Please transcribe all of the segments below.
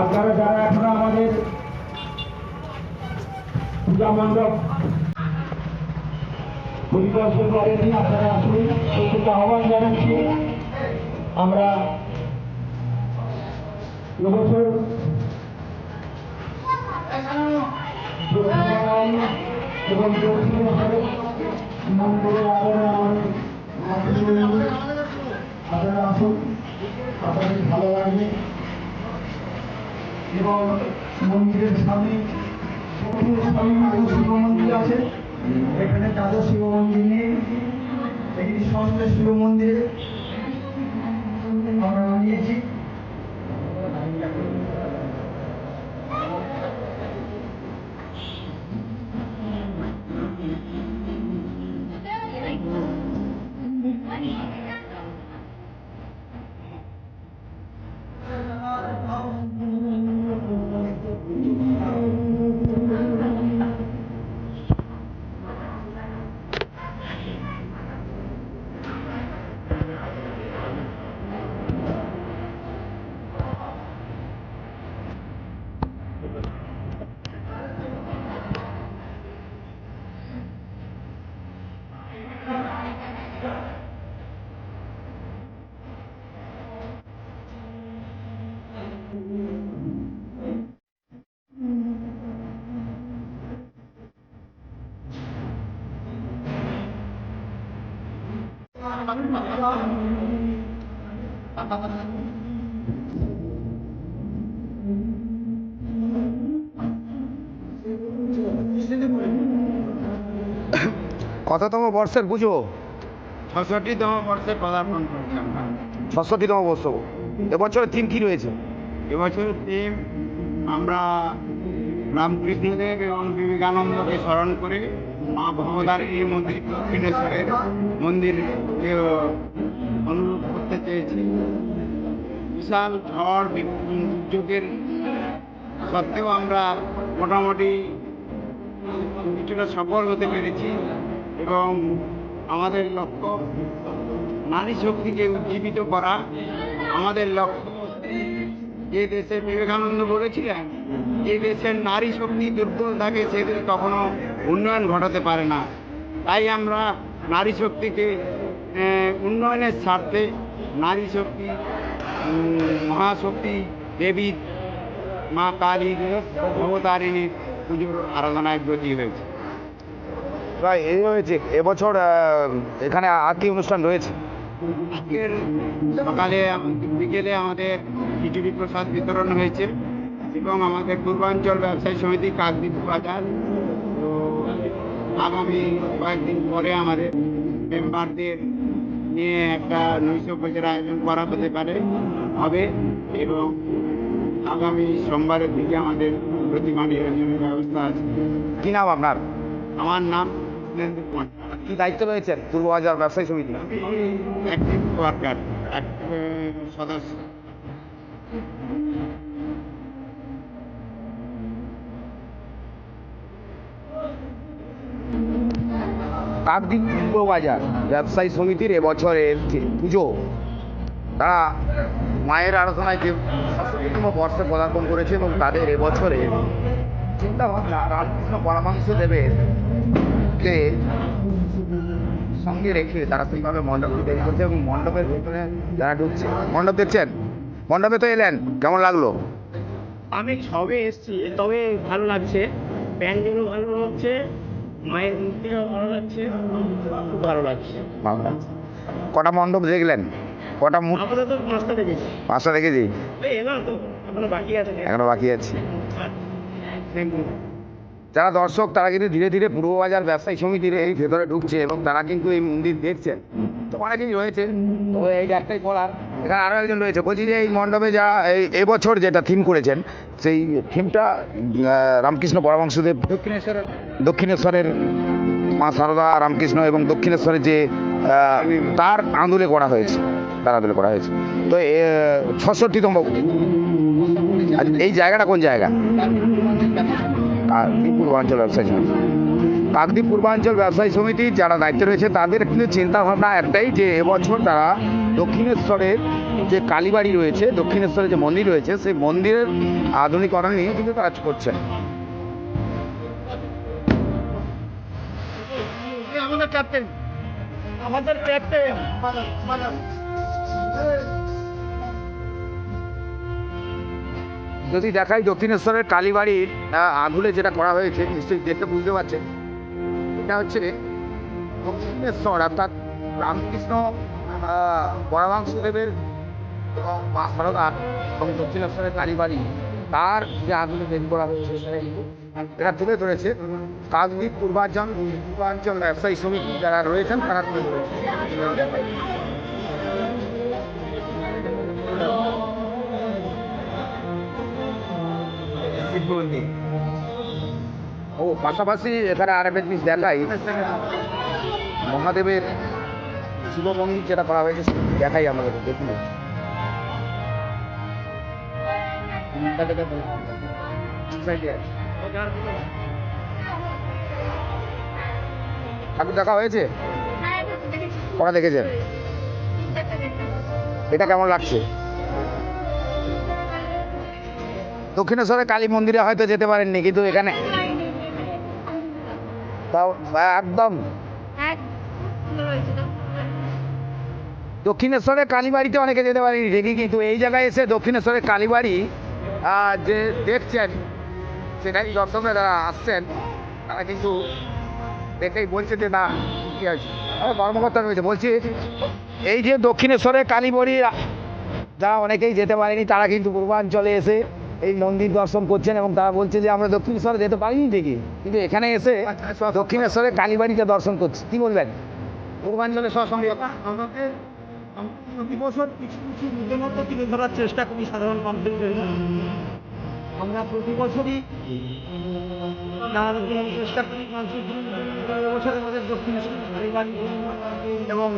আপনারা যারা এখনও আমাদের পূজা মণ্ডপ পরিদর্শন করেনি, আপনারা আসুন সেক্ষেত্রে আহ্বান জানাচ্ছি। আমরা এবছর এবং মন্দিরে আপনারা আসুন। আপনাদের ভালো লাগবে। এবং মন্দিরের সামনে শিব মন্দির আছে। এখানে তাদের শিব মন্দির নেই। এটি সন্দেশ শিব মন্দিরে আমরা বানিয়েছি। কততম বর্ষের পুজো? ছষট্টিতম বর্ষে পদার্পণ করছি আমরা ছষট্টিতম বর্ষ এবছরের থিম কি রয়েছে? এবছর থিম আমরা রামকৃষ্ণদেব এবং বিবেকানন্দকে স্মরণ করে মা ভগবতারিণী মন্দির দক্ষিণেশ্বরের মন্দির অনুরোধ করতে চেয়েছি। বিশাল ঝড় দুর্যোগের সত্ত্বেও আমরা মোটামুটি কিছুটা সফল হতে পেরেছি এবং আমাদের লক্ষ্য নারী শক্তিকে উজ্জীবিত করা। আমাদের লক্ষ্য যে দেশে বিবেকানন্দ বলেছিলেন, যে দেশের নারী শক্তি দুর্বল থাকে সে দেশ কখনো উন্নয়ন ঘটাতে পারে না। তাই আমরা নারী শক্তিকে উন্নয়নের স্বার্থে নারী শক্তি মহাশক্তি দেবী মা কালী ভবতারিণীর পুজোর আরাধনায় ব্রতী হয়েছে। প্রায় এই হয়েছে। এবছর এখানে আর কি অনুষ্ঠান রয়েছে? আজকের সকালে বিকেলে আমাদের খিচুড়ি প্রসাদ বিতরণ হয়েছে এবং আমাদের পূর্বাঞ্চল ব্যবসায়ী সমিতি কাকদ্বীপ বাজার আগামী কয়েকদিন পরে আমাদের মেম্বারদের নিয়ে একটা নৈশ ভোজের আয়োজন করা হতে পারে হবে এবং আগামী সোমবারের দিকে আমাদের প্রতিমা নিরঞ্জনের ব্যবস্থা আছে। কি নাম আপনার? আমার নাম কুমার। কি দায়িত্ব রয়েছেন? পূর্ববাজার ব্যবসায়ী সমিতি? অ্যাক্টিভ ওয়ার্কার সদস্য। কাকদ্বীপ পূর্ববাজার, ব্যবসায়ী সমিতির এবছরের পুজো, তারা মায়ের আরাধনায় যে বর্ষে পদার্পণ করেছে এবং তাদের এবছরে চিন্তা ভাবনা রামকৃষ্ণ পরামাংশ দেবের কে সঙ্গে রেখে তারা সেইভাবে মণ্ডপটি তৈরি করছে এবং মণ্ডপের ভেতরে যারা ঢুকছে, মণ্ডপ দেখছেন? মণ্ডপে তো এলেন, কেমন লাগল? আমি সবে এসেছি, তবে ভালো লাগছে, প্যান্ডেলও ভালো লাগছে মায়ের মূর্তিও ভালো লাগছে। খুব ভালো লাগছে। ভালো লাগছে। কটা মণ্ডপ দেখলেন? কটা মূর্তি আপাতত পাঁচটা দেখেছি। পাঁচটা দেখেছি? তো এখনও বাকি আছে। এখনও বাকি আছে। যারা দর্শক তারা কিন্তু ধীরে ধীরে পূর্ববাজার ব্যবসায়ী সমিতির এই ভেতরে ঢুকছে এবং তারা কিন্তু এই মন্দির দেখছেন। তো অনেকেই রয়েছে। তো এই একটাই বলার এখানে আরও একজন রয়েছে। বলছি যে এই মণ্ডপে যা এই এবছর যেটা থিম করেছেন সেই থিমটা রামকৃষ্ণ পরমাংশদেব দক্ষিণেশ্বরের। দক্ষিণেশ্বরের মা সারদা রামকৃষ্ণ এবং দক্ষিণেশ্বরের যে তার আন্দোলে করা হয়েছে। তার আন্দোলে করা হয়েছে। তো ছষট্টিতম এই জায়গাটা কোন জায়গা? কাকদ্বীপ পূর্বাঞ্চল ব্যবসায়ী সমিতি। কাকদ্বীপ পূর্বাঞ্চল ব্যবসায়ী সমিতি যারা দায়িত্বে রয়েছে, তাদের কিন্তু চিন্তা ভাবনা একটাই যে এবছর তারা দক্ষিণেশ্বরের যে কালীবাড়ি রয়েছে, দক্ষিণেশ্বরের যে মন্দির রয়েছে, সেই মন্দিরের আধুনিকরণ নিয়ে কিন্তু কাজ করছেন। আমাদের ক্যাপ্টেন আমাদের ক্যাপ্টেন যদি দেখাই দক্ষিণেশ্বরের কালীবাড়ির আঙুলে যেটা করা হয়েছে, নিশ্চয়ই দেখে বুঝতে পারছেন। এটা হচ্ছে দক্ষিণেশ্বর, অর্থাৎ রামকৃষ্ণ পরমাংশদেবের এবং দক্ষিণেশ্বরের কালীবাড়ি, তার যে আঙুলে তৈরি করা হয়েছে এটা তুলে ধরেছে। কাকদ্বীপ পূর্বাঞ্চল পূর্বাঞ্চল ব্যবসায়ী সমিতি যারা রয়েছেন, তারা তুলে ধরেছে। ও পাশাপাশি এখানে আর একটা জিনিস দেখাই। মহাদেবের শিব মন্দির যেটা করা হয়েছে দেখাই আমাদের দেখুন। ঠাকুর দেখা হয়েছে? কটা দেখেছেন? এটা কেমন লাগছে? দক্ষিণেশ্বরের কালী মন্দিরে হয়তো যেতে পারেননি, কিন্তু এখানে। তাও, একদম। দক্ষিণেশ্বরের কালীবাড়িতে অনেকে যেতে পারেনি ঠিকই কিন্তু এই জায়গায় এসে দক্ষিণেশ্বরের কালীবাড়ি যে দেখছেন, সেটাই দর্শকরা যারা আসছেন, তারা কিন্তু দেখেই বলছে যে না, কি আছে কর্মকর্তা রয়েছে, বলছি এই যে দক্ষিণেশ্বরের কালীবাড়ি, যারা অনেকেই যেতে পারেনি, তারা কিন্তু পূর্বাঞ্চলে এসে এই মন্দির দর্শন করছেন এবং তারা বলছে যে আমরা দক্ষিণেশ্বরে যেতে পারিনি ঠিকই। কিন্তু এখানে এসে দক্ষিণেশ্বরে কালীবাড়িতে দর্শন করছি। কি বলবেন? পূর্বাঞ্চলে সঙ্গে আমাদের বছর কিছু কিছু তুলে ধরার চেষ্টা করি সাধারণ আমরা প্রতি বছরই চেষ্টা করি আমাদের দক্ষিণেশ্বর এবং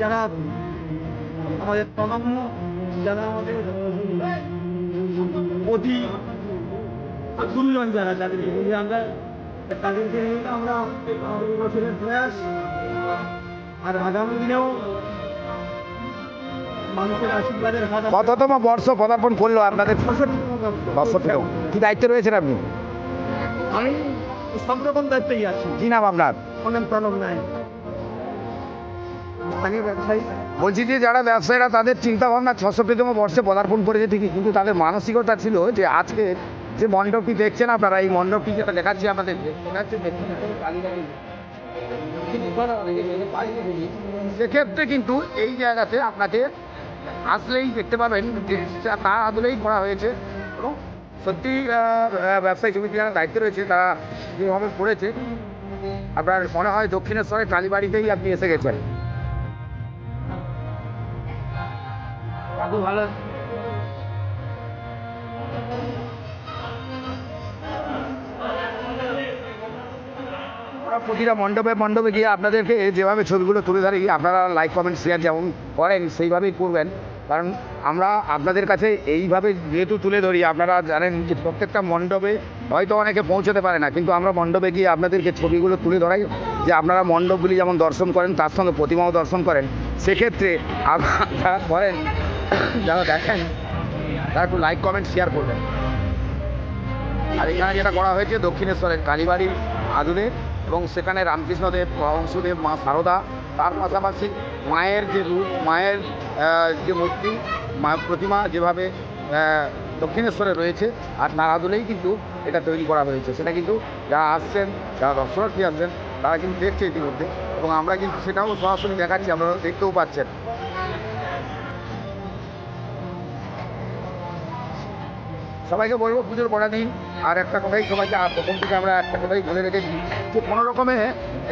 যারা আমাদের প্রণম্য যারা আমাদের অতি যারা আমরা তাদেরকে আমরা বছরের প্রয়াস। আর আগামী দিনেও কততম বর্ষ পদার্পণ করল আপনাদের? বাষট্টিতম। কি দায়িত্বে রয়েছেন আপনি? আমি সব রকম দায়িত্বই আছি। কি নাম আপনার? অনেক প্রণব নাই স্থানীয় ব্যবসায়ী বলছি যে যারা ব্যবসায়ীরা, তাদের চিন্তা ভাবনা ছশো ছষট্টিতম বর্ষে পদার্পণ করেছে ঠিকই, কিন্তু তাদের মানসিকতা ছিল যে আজকে যে মণ্ডপটি দেখছেন আপনারা, এই মণ্ডপটি যেটা দেখাচ্ছি কালীবাড়ি। সেক্ষেত্রে কিন্তু এই জায়গাতে আপনাকে আসলেই দেখতে পাবেন যে তার আদলেই করা হয়েছে এবং সত্যি ব্যবসায়ী সমিতি যারা দায়িত্বে রয়েছে, তারা যেভাবে করেছে, আপনার মনে হয় দক্ষিণেশ্বরের কালীবাড়িতেই আপনি এসে গেছেন খুব ভালো। প্রতিটা মণ্ডপে মণ্ডপে গিয়ে আপনাদেরকে যেভাবে ছবিগুলো তুলে ধরি, আপনারা লাইক কমেন্ট শেয়ার যেমন করেন, সেইভাবেই করবেন। কারণ আমরা আপনাদের কাছে এইভাবে যেহেতু তুলে ধরি, আপনারা জানেন যে প্রত্যেকটা মণ্ডপে হয়তো অনেকে পৌঁছতে পারে না, কিন্তু আমরা মণ্ডপে গিয়ে আপনাদেরকে ছবিগুলো তুলে ধরাই। যে আপনারা মণ্ডপগুলি যেমন দর্শন করেন, তার সঙ্গে প্রতিমাও দর্শন করেন, সেক্ষেত্রে আপনারা করেন যারা দেখেন। তারা একটু লাইক কমেন্ট শেয়ার করবেন। আর এখানে যেটা করা হয়েছে, দক্ষিণেশ্বরের কালীবাড়ির আদুরে এবং সেখানে রামকৃষ্ণদেব পরমংশদেব মা সারদা। তার পাশাপাশি মায়ের যে রূপ, মায়ের যে মূর্তি, মা প্রতিমা যেভাবে দক্ষিণেশ্বরে রয়েছে, আর তার আদলেই কিন্তু এটা তৈরি করা হয়েছে। সেটা কিন্তু যারা আসছেন, যারা দর্শনার্থী আসছেন, তারা কিন্তু দেখছে ইতিমধ্যে। এবং আমরা কিন্তু সেটাও সরাসরি দেখাচ্ছি, আপনারা দেখতেও পাচ্ছেন। সবাইকে বলব, পুজোর পড়া নেই। আর একটা কথাই সবাইকে প্রথম থেকে আমরা একটা কথাই বলে রেখেছি যে কোনো রকমে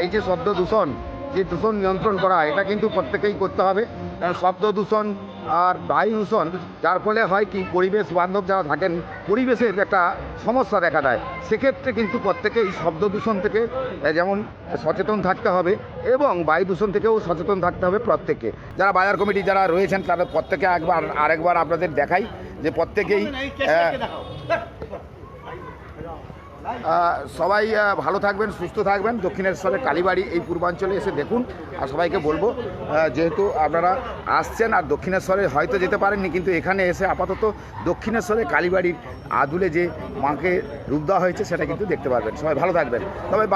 এই যে শব্দ দূষণ, যে দূষণ নিয়ন্ত্রণ করা, এটা কিন্তু প্রত্যেকেই করতে হবে। কারণ শব্দ দূষণ আর বায়ু দূষণ, যার ফলে হয় কি, পরিবেশ বান্ধব যারা থাকেন, পরিবেশের একটা সমস্যা দেখা দেয়। সেক্ষেত্রে কিন্তু প্রত্যেকেই শব্দ দূষণ থেকে যেমন সচেতন থাকতে হবে এবং বায়ু দূষণ থেকেও সচেতন থাকতে হবে প্রত্যেকে যারা বাজার কমিটি যারা রয়েছেন, তাদের প্রত্যেকে একবার, আরেকবার আপনাদের দেখাই। যে প্রত্যেকেই আহ, সবাই ভালো থাকবেন, সুস্থ থাকবেন। দক্ষিণেশ্বরের কালীবাড়ি, এই পূর্বাঞ্চলে এসে দেখুন, আর সবাইকে বলব যেহেতু আপনারা আসছেন আর দক্ষিণেশ্বরে হয়তো যেতে পারেননি, কিন্তু এখানে এসে আপাতত দক্ষিণেশ্বরের কালীবাড়ির আদুলে যে মাকে রূপ দেওয়া হয়েছে, সেটা কিন্তু দেখতে পারবেন। সবাই ভালো থাকবেন। তবে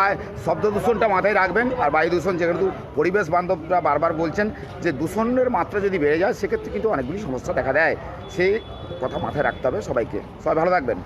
শব্দ দূষণটা মাথায় রাখবেন, আর বায়ু দূষণ যেহেতু পরিবেশ বান্ধবরা বারবার বলছেন যে, দূষণের মাত্রা যদি বেড়ে যায়, সেক্ষেত্রে কিন্তু অনেকগুলি সমস্যা দেখা দেয়। সেই কথা মাথায় রাখতে হবে সবাইকে। সবাই ভালো থাকবেন।